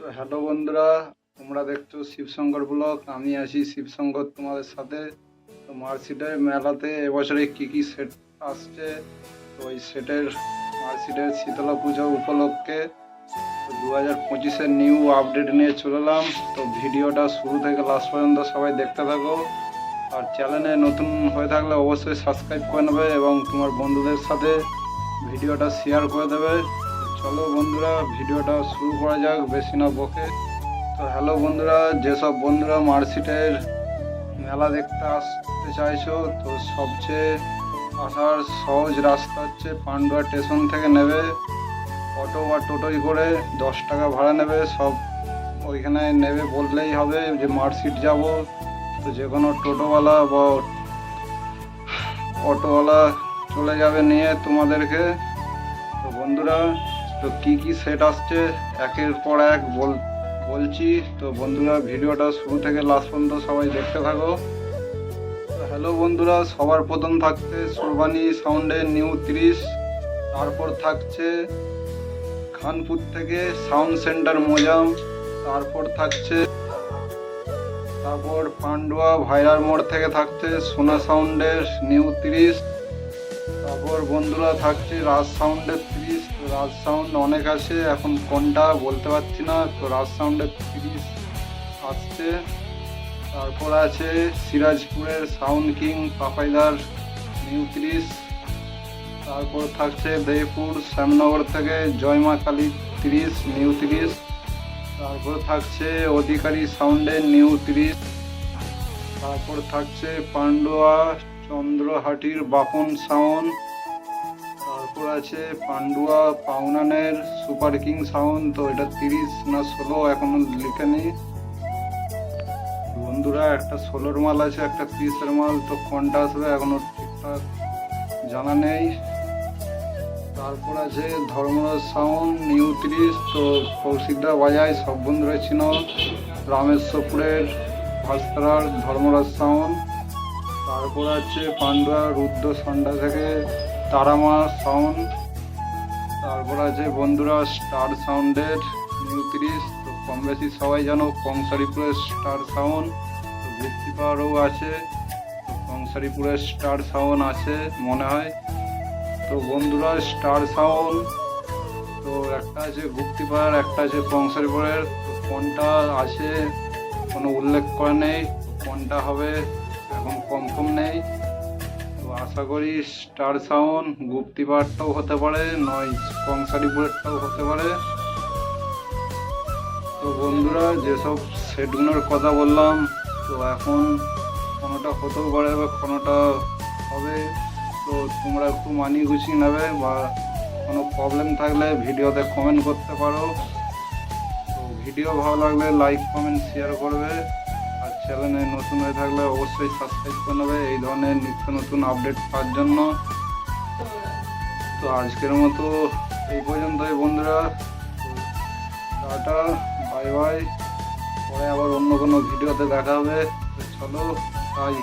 তো হ্যালো বন্ধুরা, তোমরা দেখছ শিবশঙ্কর ব্লগ। আমি আছি শিবশঙ্কর তোমাদের সাথে। তো মার্কশিটের মেলাতে এবছরে কী কী সেট আসছে? তো ওই সেটের মার্কশিটের শীতলা পুজো উপলক্ষে দু হাজার পঁচিশের নিউ আপডেট নিয়ে চলে এলাম। তো ভিডিওটা শুরু থেকে লাস্ট পর্যন্ত সবাই দেখতে থাকো। আর চ্যানেলে নতুন হয়ে থাকলে অবশ্যই সাবস্ক্রাইব করে নেবে এবং তোমার বন্ধুদের সাথে ভিডিওটা শেয়ার করে দেবে। চলো বন্ধুরা, ভিডিওটা শুরু করা যাক, বেশি না বকে। তো হ্যালো বন্ধুরা, যেসব বন্ধুরা মার্কশিটের মেলা দেখতে আসতে চাইছো, তো সবচেয়ে আসার সহজ রাস্তা হচ্ছে পান্ডুয়া স্টেশন থেকে নেবে। অটো বা টোটোই করে দশ টাকা ভাড়া নেবে, সব ওইখানে নেবে বললেই হবে যে মার্কশিট যাব। তো যে কোনো টোটোওয়ালা বা অটোওয়ালা চলে যাবে নিয়ে তোমাদেরকে। তো বন্ধুরা তো কি কি সেট আসছে? একের পর এক বল, বলছি, তো বন্ধুরা, ভিডিওটা শুরু থেকে লাস্ট পর্যন্ত সবাই দেখতে থাকো। হ্যালো বন্ধুরা, সবার প্রথম থাকছে সুরবানি সাউন্ডের নিউ তিরিশ তারপর থাকছে খানপুর থেকে সাউন্ড সেন্টার মোজাম তারপর থাকছে, তারপর পান্ডুয়া ভাইরার মোড় থেকে থাকছে সোনা সাউন্ডের নিউ তিরিশ তারপর বন্ধুরা থাকছে রাজ সাউন্ডের ত্রিশ রাজ সাউন্ড অনেক আছে, এখন কোনটা বলতে পারছি না। তো রাজ সাউন্ডের ত্রিশ আসছে। তারপর আছে সিরাজপুরের সাউন্ড কিং পাপাইদার নিউ ত্রিশ তারপর থাকছে দেয়পুর শ্যামনগর থেকে জয়মা কালী তিরিশ নিউ তিরিশ তারপর থাকছে অধিকারী সাউন্ডের নিউ তিরিশ তারপর থাকছে পান্ডুয়া চন্দ্রহাটির বাপন সাউন্ড, তারপর আছে পান্ডুয়া পাউনানের সুপার কিং সাউন্ড, তো এটা তিরিশ না ষোলো এখনও লিখেনি বন্ধুরা, একটা ষোলোর মাল আছে, একটা তিরিশের মাল, তো কোনটা আসবে এখনও ঠিকঠাক জানা নেই। তারপর আছে ধর্মরাজ সাউন্ড, নিউ তিরিশ, তো কৌশিকদা বাজায় সব বন্ধুরা ছিল রামেশ্বরপুরের ভাস্করার ধর্মরাজ সাউন্ড। তারপর আছে পান্ডুয়া রুদ্র সন্ডা থেকে তারামা সাউন্ড তারপর আছে বন্ধুরা স্টার সাউন্ডের নিউ তিরিশ তো কম বেশি সবাই জানো কংসারিপুরের স্টার সাউন্ড তো গুপ্তিপাড়ও আছে, তো কংসারিপুরের স্টার সাউন্ড আছে মনে হয়। তো বন্ধুরা স্টার সাউন্ড তো একটা আছে গুপ্তিপাড়ার একটা আছে কংসারিপুরের কোনটা আছে কোনো উল্লেখ করে নেই, কোনটা হবে এখন কনফার্ম নেই। তো আশা করি স্টার সাউন্ড গুপ্তিপাড়টাও হতে পারে নয় কংসারিপুরেরটাও হতে পারে। তো বন্ধুরা, যেসব সেটগুলোর কথা বললাম, তো এখন কোনোটা হতেও পারে বা কোনোটা হবে, তো তোমরা একটু মানিয়ে গুছিয়ে নেবে বা কোনো প্রবলেম থাকলে ভিডিওতে কমেন্ট করতে পারো। তো ভিডিও ভালো লাগলে লাইক কমেন্ট শেয়ার করবে। আর চ্যানেলে নতুন হয়ে থাকলে অবশ্যই সাবস্ক্রাইব করে নেবে। এই ধরনের নিত্য নতুন আপডেট পাওয়ার জন্য। তো আজকের মতো এই পর্যন্তই বন্ধুরা। টাটা বাই বাই পরে আবার অন্য কোনো ভিডিওতে দেখা হবে। চলো বাই